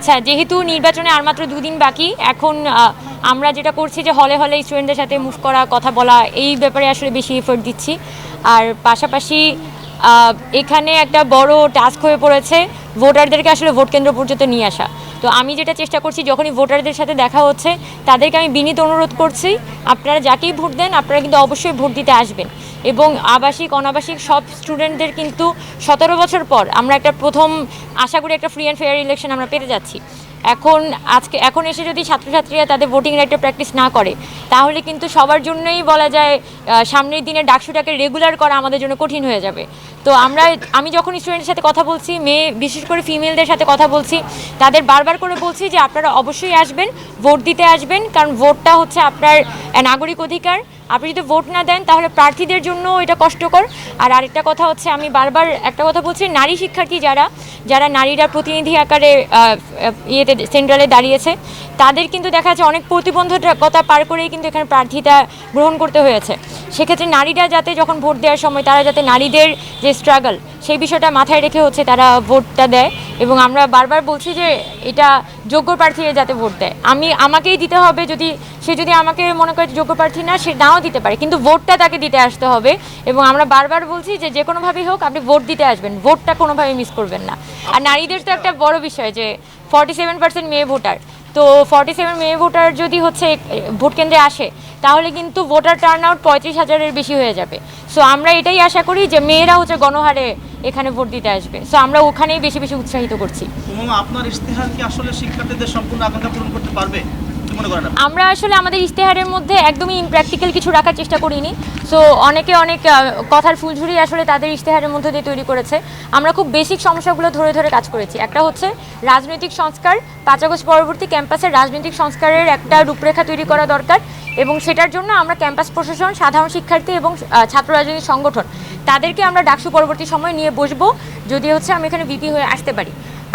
আচ্ছা যেহেতু নির্বাচনে আর মাত্র দুদিন বাকি, এখন আমরা যেটা করছি যে হলে হলে স্টুডেন্টদের সাথে মুভ করা, কথা বলা, এই ব্যাপারে আসলে বেশি এফোর্ট দিচ্ছি। আর পাশাপাশি এখানে একটা বড় টাস্ক হয়ে পড়েছে ভোটারদেরকে আসলে ভোট কেন্দ্র পর্যন্ত নিয়ে আসা। তো আমি যেটা চেষ্টা করছি, যখনই ভোটারদের সাথে দেখা হচ্ছে, তাদেরকে আমি বিনীত অনুরোধ করছি, আপনারা যাকেই ভোট দেন, আপনারা কিন্তু অবশ্যই ভোট দিতে আসবেন। এবং আবাসিক, অনাবাসিক সব স্টুডেন্টদের কিন্তু সতেরো বছর পর আমরা একটা প্রথম, আশা করি একটা ফ্রি অ্যান্ড ফেয়ার ইলেকশন আমরা পেতে যাচ্ছি। এখন, আজকে, এখন এসে যদি ছাত্রছাত্রীরা তাদের ভোটিং রাইটের প্র্যাকটিস না করে, তাহলে কিন্তু সবার জন্যই বলা যায় সামনের দিনে ডাকসুটাকে রেগুলার করা আমাদের জন্য কঠিন হয়ে যাবে। তো আমরা, আমি যখন স্টুডেন্টের সাথে কথা বলছি, মেয়ে, বিশেষ করে ফিমেলদের সাথে কথা বলছি, তাদের বারবার করে বলছি যে আপনারা অবশ্যই আসবেন ভোট দিতে আসবেন, কারণ ভোটটা হচ্ছে আপনার নাগরিক অধিকার। আপনি যদি ভোট না দেন, তাহলে প্রার্থীদের জন্য এটা কষ্টকর। আর আরেকটা কথা হচ্ছে, আমি বারবার একটা কথা বলছি, নারী শিক্ষার্থী যারা যারা নারীরা প্রতিনিধি আকারে ইয়েতে সেন্ট্রালে দাঁড়িয়েছে, তাদের কিন্তু দেখা যাচ্ছে অনেক প্রতিবন্ধকতা পার করেই কিন্তু এখানে প্রার্থীতা গ্রহণ করতে হয়েছে। সেক্ষেত্রে নারীরা যাতে যখন ভোট দেওয়ার সময়, তারা যাতে নারীদের যে স্ট্রাগল সেই বিষয়টা মাথায় রেখে হচ্ছে তারা ভোটটা দেয় এবং আমরা বারবার বলছি যে এটা যোগ্য প্রার্থীরা যাতে ভোট দেয়। আমি, আমাকেই দিতে হবে যদি, সে যদি আমাকে মনে করে যোগ্য প্রার্থী না, সে নাও দিতে পারে। কিন্তু ভোটটা তাকে দিতে আসতে হবে এবং আমরা বারবার বলছি যে যে কোনোভাবেই হোক, আপনি ভোট দিতে আসবেন। ভোটটা কোনোভাবেই মিস করবেন না। আর নারীদের তো একটা বড় বিষয় যে ফর্টি সেভেন পার্সেন্ট মেয়ে ভোটার। তো ফর্টি সেভেন মেয়ে ভোটার যদি হচ্ছে, ভোট কেন্দ্রে আসে, তাহলে কিন্তু ভোটার টার্ন আউট পঁয়ত্রিশ হাজারের বেশি হয়ে যাবে। সো আমরা এটাই আশা করি যে মেয়েরা হচ্ছে গণহারে এখানে ভোট দিতে আসবে। সো আমরা ওখানেই বেশি বেশি উৎসাহিত করছি। আপনার ইশতেহার কি আসলে শিক্ষার্থীদের সম্পূর্ণ আকাঙ্ক্ষা পূরণ করতে পারবে? আমরা আসলে আমাদের ইশতেহারের মধ্যে একদমই ইমপ্র্যাকটিক্যাল কিছু রাখার চেষ্টা করিনি। সো অনেকে অনেক কথার ফুলঝুরি আসলে তাদের ইশতেহারের মধ্যে দিয়ে তৈরি করেছে। আমরা খুব বেসিক সমস্যাগুলো ধরে ধরে কাজ করেছি। একটা হচ্ছে রাজনৈতিক সংস্কার পাঁচ পরবর্তী ক্যাম্পাসের রাজনৈতিক সংস্কারের একটা রূপরেখা তৈরি করা দরকার এবং সেটার জন্য আমরা ক্যাম্পাস প্রশাসন, সাধারণ শিক্ষার্থী এবং ছাত্র রাজনৈতিক সংগঠন, তাদেরকে আমরা ডাকসু পরবর্তী সময় নিয়ে বসবো। যদি হচ্ছে আমি এখানে বিপি হয়ে আসতে পারি।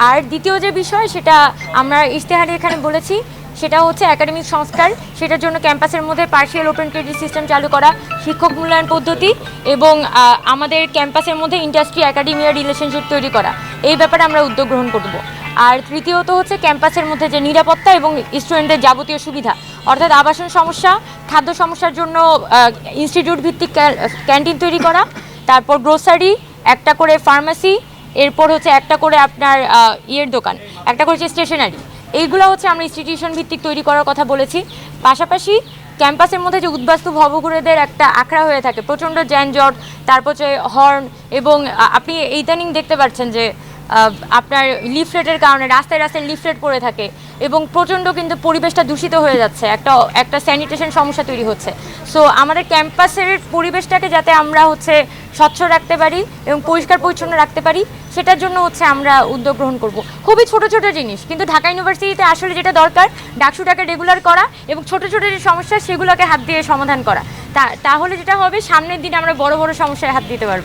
আর দ্বিতীয় যে বিষয়, সেটা আমরা ইশতেহারে এখানে বলেছি সেটা হচ্ছে একাডেমিক সংস্কার, সেটার জন্য ক্যাম্পাসের মধ্যে পার্শিয়াল ওপেন ক্রেডিট সিস্টেম চালু করা, শিক্ষক মূল্যায়ন পদ্ধতি এবং আমাদের ক্যাম্পাসের মধ্যে ইন্ডাস্ট্রি একাডেমিয়ার রিলেশনশিপ তৈরি করা। এই ব্যাপারে আমরা উদ্যোগ গ্রহণ করব। আর তৃতীয়ত হচ্ছে ক্যাম্পাসের মধ্যে যে নিরাপত্তা এবং স্টুডেন্টদের যাবতীয় সুবিধা, অর্থাৎ আবাসন সমস্যা, খাদ্য সমস্যার জন্য ইনস্টিটিউট ভিত্তিক ক্যান্টিন তৈরি করা, তারপর গ্রোসারি একটা করে ফার্মাসি এরপর হচ্ছে একটা করে আপনার ইয়ের দোকান, একটা করে হচ্ছে স্টেশনারি এইগুলো হচ্ছে আমরা ইনস্টিটিউশন ভিত্তিক তৈরি করার কথা বলেছি। পাশাপাশি ক্যাম্পাসের মধ্যে যে উদ্বাস্তু ভবঘুরেদের একটা আখড়া হয়ে থাকে, প্রচণ্ড যানজট, তারপর হচ্ছে হর্ন এবং আপনি ইদানিং দেখতে পাচ্ছেন যে আপনার লিফলেটের কারণে রাস্তায় রাস্তায় লিফলেট পড়ে থাকে এবং প্রচণ্ড কিন্তু পরিবেশটা দূষিত হয়ে যাচ্ছে। একটা একটা স্যানিটেশন সমস্যা তৈরি হচ্ছে। সো আমাদের ক্যাম্পাসের পরিবেশটাকে যাতে আমরা হচ্ছে স্বচ্ছ রাখতে পারি এবং পরিষ্কার পরিচ্ছন্ন রাখতে পারি, সেটার জন্য হচ্ছে আমরা উদ্যোগ গ্রহণ করব। খুবই ছোট ছোট জিনিস, কিন্তু ঢাকা ইউনিভার্সিটিতে আসলে যেটা দরকার, ডাকসুটাকে রেগুলার করা এবং ছোট ছোট যে সমস্যা, সেগুলোকে হাত দিয়ে সমাধান করা। তাহলে যেটা হবে, সামনের দিনে আমরা বড় বড় সমস্যায় হাত দিতে পারব।